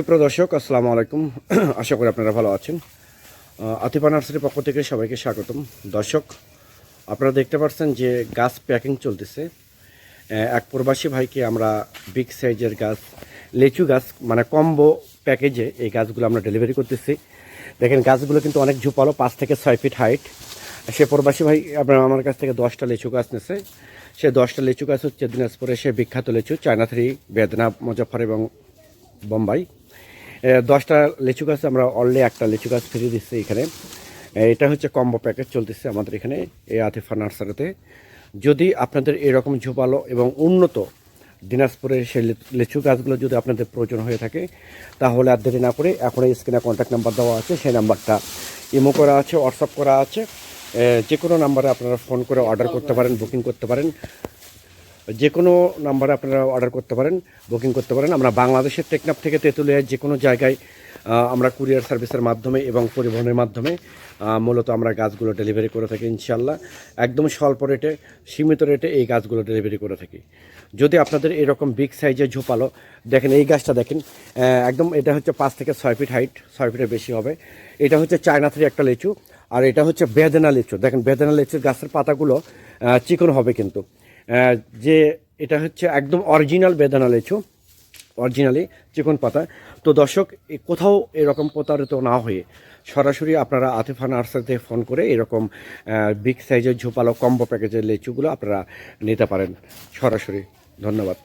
সুপ্রদর্শক আসসালামু আলাইকুম। আশা করি আপনারা ভালো আছেন। আতিফা নার্সারির পক্ষ থেকে সবাইকে স্বাগতম। দর্শক, আপনারা দেখতে পাচ্ছেন যে গাছ প্যাকিং চলতেছে। এক প্রবাসী ভাইকে আমরা বিগ সাইজের গাছ, লিচু গাছ মানে কম্বো প্যাকেজে এই গাছগুলো আমরা ডেলিভারি করতেছি। দেখেন, গাছগুলো কিন্তু অনেক ঝুপালো, পাঁচ থেকে ছয় ফিট হাইট। সে প্রবাসী ভাই আপনার আমার কাছ থেকে দশটা লিচু গাছ নিয়েছে সে দশটা লিচু গাছ হচ্ছে দিনাজপুরে সে বিখ্যাত লিচু, চায়না থ্রি বেদনা মুজফর এবং বোম্বাই। দশটা লিচু গাছ আমরা অলরেডি একটা লিচু গাছ ফিরে দিচ্ছি এখানে। এটা হচ্ছে কম্বো প্যাকেজ চলতেছে আমাদের এখানে এই আতিফা নার্সারিতে। যদি আপনাদের এরকম ঝোপালো এবং উন্নত দিনাজপুরের সেই লিচু গাছগুলো যদি আপনাদের প্রয়োজন হয়ে থাকে, তাহলে আর দেরি না করে এখন এই স্ক্রিনে কন্ট্যাক্ট নাম্বার দেওয়া আছে, সেই নাম্বারটা ইমো করা আছে হোয়াটসঅ্যাপ করা আছে যে কোনো নাম্বারে আপনারা ফোন করে অর্ডার করতে পারেন বুকিং করতে পারেন। যে কোনো নাম্বারে আপনারা অর্ডার করতে পারেন, বুকিং করতে পারেন। আমরা বাংলাদেশের টেকনাপ থেকে তেঁতুলিয়ার যে কোনো জায়গায় আমরা কুরিয়ার সার্ভিসের মাধ্যমে এবং পরিবহনের মাধ্যমে মূলত আমরা গাছগুলো ডেলিভারি করে থাকি ইনশাল্লাহ একদম স্বল্প রেটে, সীমিত রেটে এই গাছগুলো ডেলিভারি করে থাকি। যদি আপনাদের এরকম বিগ সাইজের ঝোপালো, দেখেন এই গাছটা দেখেন একদম এটা হচ্ছে পাঁচ থেকে ছয় ফিট হাইট, ছয় ফিটের বেশি হবে। এটা হচ্ছে চায়না থ্রি একটা লিচু, আর এটা হচ্ছে বেদেনা লিচু। দেখেন বেদেনা লিচুর গাছের পাতাগুলো চিকন হবে কিন্তু। যে এটা হচ্ছে একদম অরিজিনাল বেদানা লেচু অরিজিনালি চিকন পাতা। তো দর্শক কোথাও এরকম প্রতারিত না হয়ে সরাসরি আপনারা আতেফা নার্সারিতে ফোন করে এরকম বিগ সাইজের ঝোপালো কম্বো প্যাকেজের লেচুগুলো আপনারা নিতে পারেন। সরাসরি ধন্যবাদ।